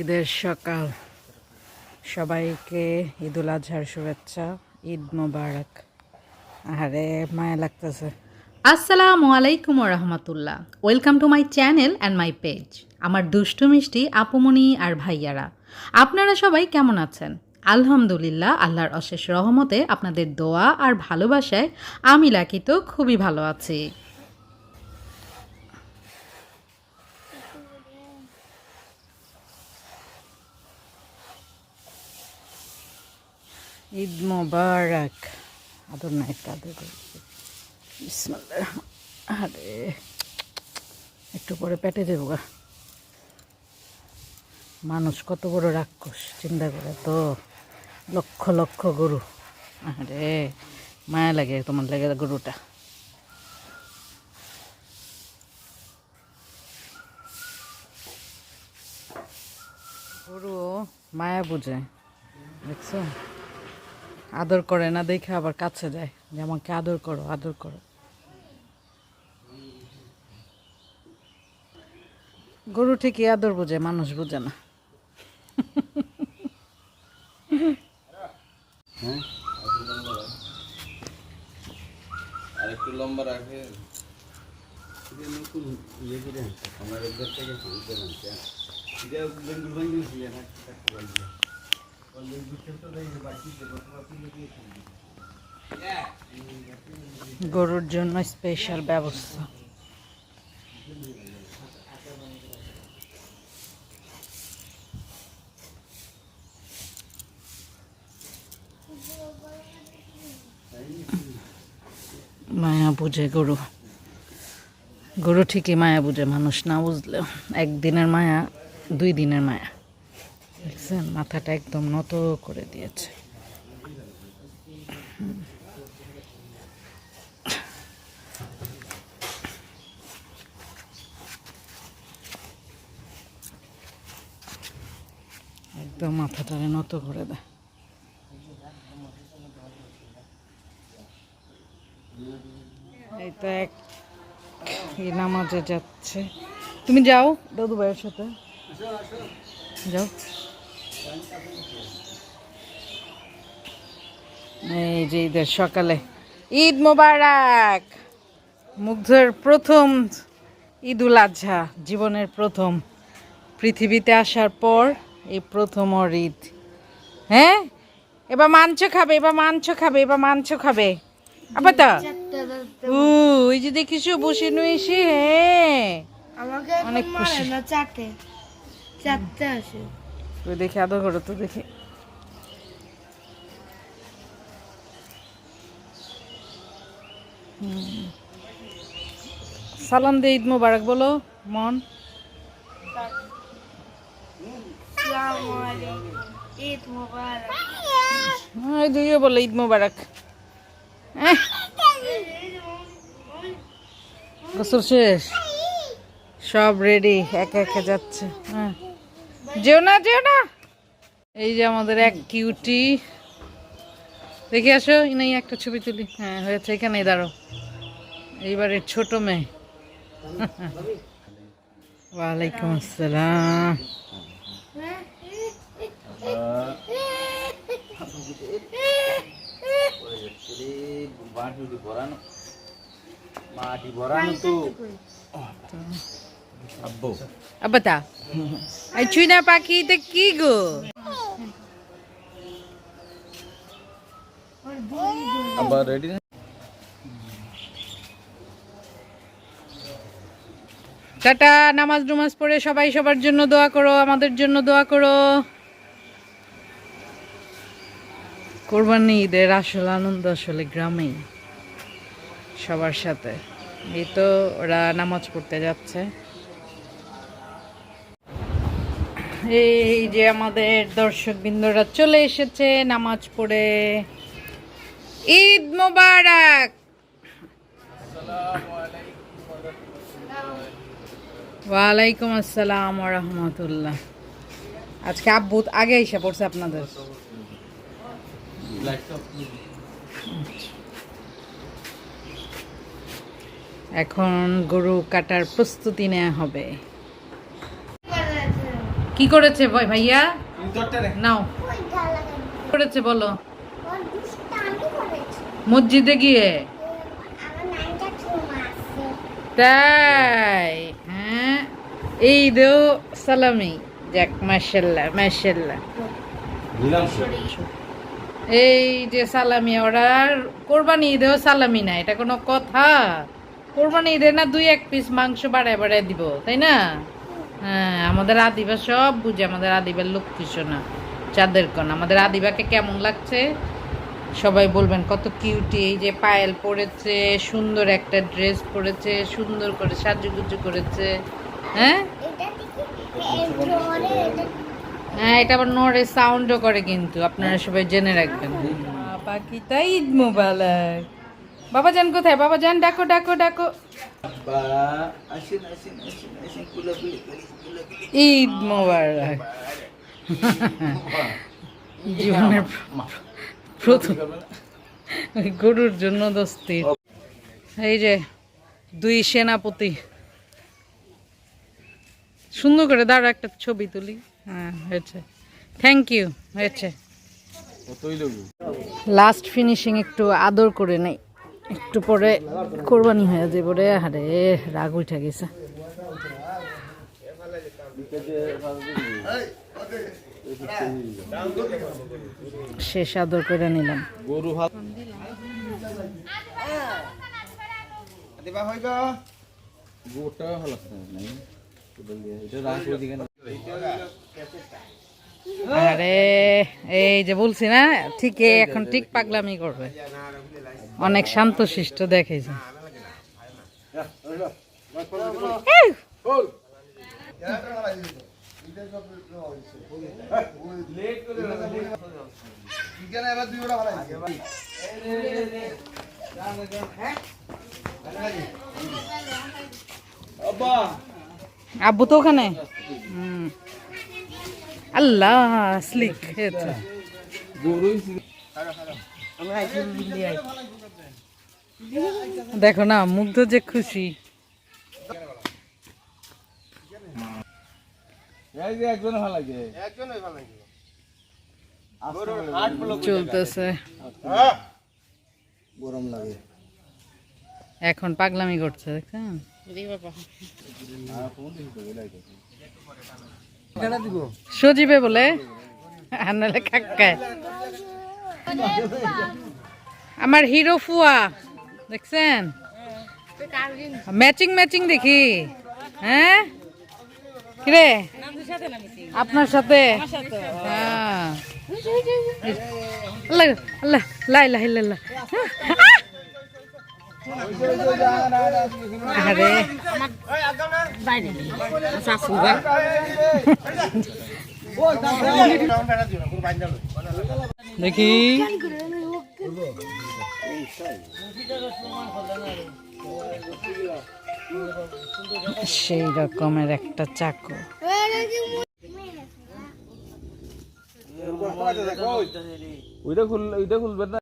ঈদের সকাল। সবাইকে ঈদুল আজহার শুভেচ্ছা, ঈদ মোবারক। আরে মায়া লাগতেছে। আসসালামু আলাইকুম রহমতুল্লাহ। Welcome to my channel and my page আমার দুষ্টু মিষ্টি আপুমনি আর ভাইয়ারা। আপনারা সবাই কেমন আছেন? আলহামদুলিল্লাহ, আল্লাহর অশেষ রহমতে আপনাদের দোয়া আর ভালোবাসায় আমি লাকি তো খুবই ভালো আছি। ঈদ মোবারক। আদর নাই একটা আরে, একটু পরে পেটে দেবো গা। মানুষ কত বড় রাক্ষস, চিন্তা করে তো। লক্ষ লক্ষ গরু। আরে, মায়া লাগে তোমার লাগে গরুটা। গরু মায়া বুঝে, দেখছ? আদর করে না দেখে আবার কাছে যায় যে আমাকে আদর করো আদর করো। গরু ঠিকই আদর বোঝে মানুষ বোঝে না। আর একটু লম্বা রাখে। গরুর জন্য স্পেশাল ব্যবস্থা। মায়া বুঝে গরু। গরু ঠিকই মায়া বুঝে, মানুষ না বুঝলেও। একদিনের মায়া, দুই দিনের মায়া। দেখছেন? মাথাটা একদম নত করে দিয়েছে। একদম মাথাটারে নত করে দেয়। এক নামাজে যাচ্ছে। তুমি যাও দাদু ভাইয়ের সাথে। যাও। এই যে ঈদের সকালে। ঈদ মোবারক! মুগ্ধের প্রথম ঈদুল আজহা জীবনের প্রথম। পৃথিবীতে আসার পর এই প্রথম ওর ঈদ। হ্যাঁ? এবার মাংস খাবে এবার মাংস খাবে এবার মাংস খাবে। আবার তা ও ওই যে দেখিস বসে নুয়েছি হ্যাঁ। অনেক খুশি। চারটে চারটে আছে তুই দেখি আদর করো তো, দেখি। সালাম দে ঈদ মোবারক, বলো, মন। ওই দুইও বলো, ঈদ মোবারক। হ্যাঁ। গোসল শেষ। সব রেডি একে একে যাচ্ছে। হ্যাঁ। যেও না যেও না। এই যে আমাদের এক কিউটি দেখে আসো নাই একটা ছবি তুলি। হ্যাঁ হয়েছে এখানেই দাঁড়ো এইবারে ছোট মেয়ে। ওয়ালাইকুম আসসালাম। মাটি ভরানো। তো। আব্বু। এই চুইনা পাখি এটা কি গো? আবার রেডি টাটা নামাজ টুমাজ পড়ে সবাই সবার জন্য দোয়া করো আমাদের জন্য দোয়া করো। কোরবানি ঈদের আসল আনন্দ আসলে গ্রামেই সবার সাথে। এই তো ওরা নামাজ পড়তে যাচ্ছে। এই যে আমাদের দর্শক বিন্দুরা চলে এসেছে নামাজ পড়ে। ঈদ মোবারক। ওয়ালাইকুম আসসালাম রহমতুল্লাহ আজকে আব্বু আগে এসে পড়ছে আপনাদের। এখন গরু কাটার প্রস্তুতি নেওয়া হবে। কি করেছে ভাই ভাইয়া? নাও। করেছে বলো? মসজিদে গিয়ে? তাই হ্যাঁ? এই দেও সালামি। যাক মার্শাল্লাহ মার্শাল্লাহ এই যে সালামি অর্ডার কোরবানি ঈদেও সালামি না এটা কোনো কথা। কোরবানি ঈদে না দুই এক পিস মাংস বাড়ায় বাড়ায় দিব তাই না? হ্যাঁ আমাদের আদিবা সব বুঝে আমাদের আদিবার লোক কিছু না চাঁদের কন আমাদের আদিবাকে কেমন লাগছে? সবাই বলবেন কত কিউটি এই যে পায়েল পরেছে সুন্দর একটা ড্রেস পরেছে সুন্দর করে সাজুগুজু করেছে হ্যাঁ? হ্যাঁ এটা আবার নড়ে সাউন্ডও করে কিন্তু। আপনারা সবাই জেনে রাখবেন। পাখিটা ঈদ মোবারক। বাবা যান কোথায় বাবা যান ডাকো ডাকো ডাকো ঈদ মোবারক জীবনের প্রথম গরুর জন্য দোস্তি এই যে দুই সেনাপতি সুন্দর করে দাঁড়া একটা ছবি তুলি হ্যাঁ হয়েছে থ্যাংক ইউ হয়েছে লাস্ট ফিনিশিং একটু আদর করে নেই একটু পরে কোরবানি হয়ে যাবে রে আরে রাগ উঠে গেছে। শেষ আদর করে নিলাম। গরু ভালো। গোটা ভালো এটা না আরে, এই যে বলছি না ঠিক এখন ঠিক পাগলামি করবে। অনেক শান্তশিষ্ট দেখেছে আব্বা আব্বু তো ওখানে? হুম। আল্লাহ স্লিক দেখো না মুগ্ধ যে খুশি। এই যে একজন ভালো লাগে। চলতেছে। গরম লাগে। এখন পাগলামি করছে দেখছেন? সজীবে বলে। আর নাহলে কাকায় আমার হিরো ফুয়া, দেখছেন? ম্যাচিং ম্যাচিং দেখি। হ্যাঁ? কিরে? আপনার সাথে? হ্যাঁ। আল্লাহ আল্লাহ লাই লাই লাই দেখি। সেই রকমের একটা চাকু ওইটা খুল ওইটা খুলবেন না?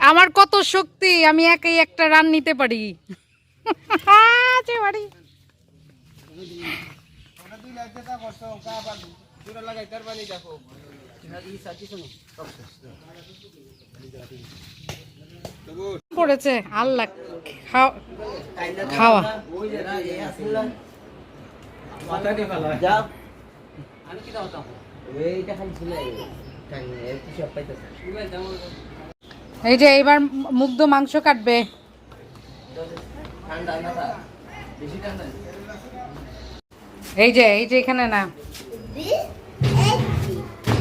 আমার কত শক্তি আমি একাই একটা রান নিতে পারি। পারি পড়েছে আল্লাহ খাও- খাওয়া। এই যে এবার মুগ্ধ মাংস কাটবে এই যে এই যে এখানে না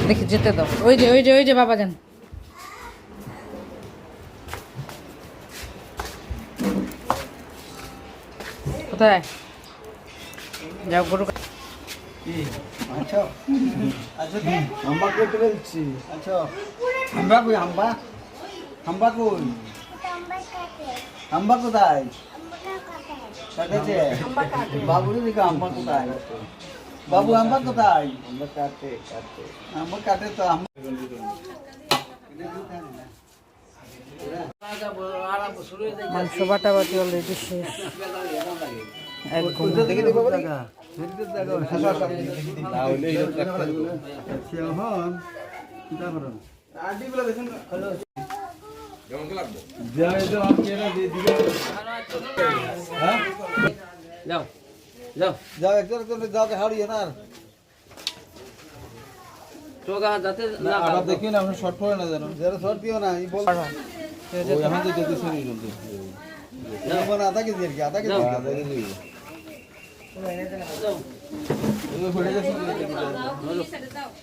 দেখি যেতে দাও ওই যে ওই যে ওই যে বাবা যান কোথায় যাও গরু আচ্ছা আচ্ছা কই পেরেছি আচ্ছা হাম্বা হাম্বা কই? হাম্বা কোথায়? কাটেছে বাবুরে দেখো হাম্বা কোথায়? বাবু হাম্বা কোথায়? হাম্বা কাটে কাটে হাম্বা কাটে তো হাম্বা মাংস বাটাবাটি অলরেডি শেষ। একদম দেখে দেখো জায়গা তাহলে এটা রাখতে হবে। হন চিন্তা যা এটা দিয়ে হ্যাঁ? যাও একজন একজন যাও হারিয়ে না না আবার দেখি না আপনি শর্ট পড়ে না জানো। যারা শর্ট দিও না এই বল। এখন তো দেখতে শুনি কিন্তু মানে আধা কেজি আর কি আধা কেজি। আধা কেজি। হয়ে গেছে।